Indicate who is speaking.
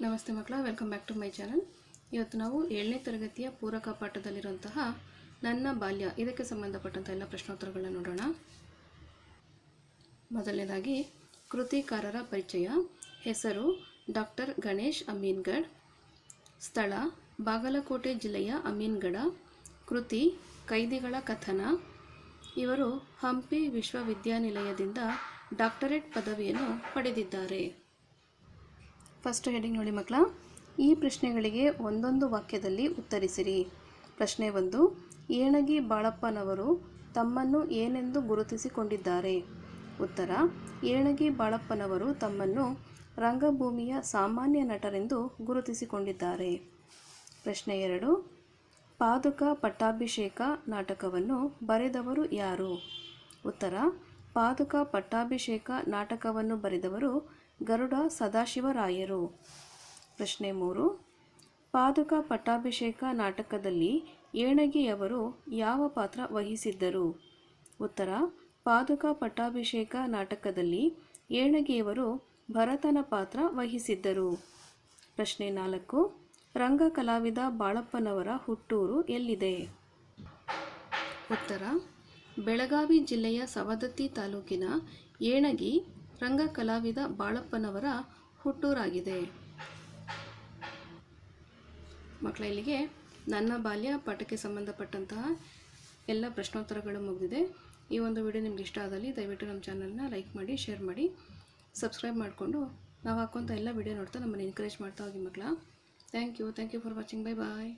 Speaker 1: ನಮಸ್ತೆ ಮಕ್ಕಳ welcome back to my channel ಇವತ್ತು ನಾವು ಏಳನೇ ತರಗತಿಯ ಪೂರಕ ಪಾಠದಲ್ಲಿರುವಂತಹ ನನ್ನ ಬಾಲ್ಯ, ಇದಕ್ಕೆ ಸಂಬಂಧಪಟ್ಟಂಥ ಎಲ್ಲ ಪ್ರಶ್ನೋತ್ತರಗಳನ್ನ ನೋಡೋಣ. ಮೊದಲನೇದಾಗಿ, ಕೃತಿಕಾರರ ಪರಿಚಯ. ಹೆಸರು ಡಾಕ್ಟರ್ ಗಣೇಶ್ ಅಮೀನ್ಗಢ್. ಸ್ಥಳ ಬಾಗಲಕೋಟೆ ಜಿಲ್ಲೆಯ ಅಮೀನ್ಗಢ. ಕೃತಿ ಕೈದಿಗಳ ಕಥನ. ಇವರು ಹಂಪಿ ವಿಶ್ವವಿದ್ಯಾನಿಲಯದಿಂದ ಡಾಕ್ಟರೇಟ್ ಪದವಿಯನ್ನು ಪಡೆದಿದ್ದಾರೆ. ಫಸ್ಟ್ ಹೆಡಿಂಗ್ ನೋಡಿ ಮಕ್ಕಳ, ಈ ಪ್ರಶ್ನೆಗಳಿಗೆ ಒಂದೊಂದು ವಾಕ್ಯದಲ್ಲಿ ಉತ್ತರಿಸಿರಿ. ಪ್ರಶ್ನೆ ಒಂದು, ಏಣಗಿ ಬಾಳಪ್ಪನವರು ತಮ್ಮನ್ನು ಏನೆಂದು ಗುರುತಿಸಿಕೊಂಡಿದ್ದಾರೆ? ಉತ್ತರ, ಏಣಗಿ ಬಾಳಪ್ಪನವರು ತಮ್ಮನ್ನು ರಂಗಭೂಮಿಯ ಸಾಮಾನ್ಯ ನಟರೆಂದು ಗುರುತಿಸಿಕೊಂಡಿದ್ದಾರೆ. ಪ್ರಶ್ನೆ ಎರಡು, ಪಾದುಕ ಪಟ್ಟಾಭಿಷೇಕ ನಾಟಕವನ್ನು ಬರೆದವರು ಯಾರು? ಉತ್ತರ ಪಾದುಕ ಪಟ್ಟಾಭಿಷೇಕ ನಾಟಕವನ್ನು ಬರೆದವರು ಗರುಡ ಸದಾಶಿವರಾಯರು. ಪ್ರಶ್ನೆ ಮೂರು. ಪಾದುಕ ಪಟ್ಟಾಭಿಷೇಕ ನಾಟಕದಲ್ಲಿ ಏಣಗಿಯವರು ಯಾವ ಪಾತ್ರ ವಹಿಸಿದ್ದರು? ಉತ್ತರ. ಪಾದುಕ ಪಟ್ಟಾಭಿಷೇಕ ನಾಟಕದಲ್ಲಿ ಏಣಗಿಯವರು ಭರತನ ಪಾತ್ರ ವಹಿಸಿದ್ದರು. ಪ್ರಶ್ನೆ ನಾಲ್ಕು. ರಂಗ ಕಲಾವಿದ ಬಾಳಪ್ಪನವರ ಹುಟ್ಟೂರು ಎಲ್ಲಿದೆ? ಉತ್ತರ. ಬೆಳಗಾವಿ ಜಿಲ್ಲೆಯ ಸವದತ್ತಿ ತಾಲೂಕಿನ ಏಣಗಿ ರಂಗ ಕಲಾವಿದ ಬಾಳಪ್ಪನವರ ಹುಟ್ಟೂರಾಗಿದೆ. ಮಕ್ಕಳ ಇಲ್ಲಿಗೆ ನನ್ನ ಬಾಲ್ಯ ಪಾಠಕ್ಕೆ ಸಂಬಂಧಪಟ್ಟಂತಹ ಎಲ್ಲ ಪ್ರಶ್ನೋತ್ತರಗಳು ಮುಗಿದಿದೆ. ಈ ಒಂದು ವಿಡಿಯೋ ನಿಮ್ಗೆ ಇಷ್ಟ ಆದಲ್ಲಿ ದಯವಿಟ್ಟು ನಮ್ಮ ಚಾನಲ್ನ ಲೈಕ್ ಮಾಡಿ, ಶೇರ್ ಮಾಡಿ, ಸಬ್ಸ್ಕ್ರೈಬ್ ಮಾಡಿಕೊಂಡು ನಾವು ಹಾಕುವಂಥ ಎಲ್ಲ ವಿಡಿಯೋ ನೋಡ್ತಾ ನಮ್ಮನ್ನು ಎನ್ಕರೇಜ್ ಮಾಡ್ತಾ ಹೋಗಿ ಮಕ್ಕಳ thank you thank you for watching bye bye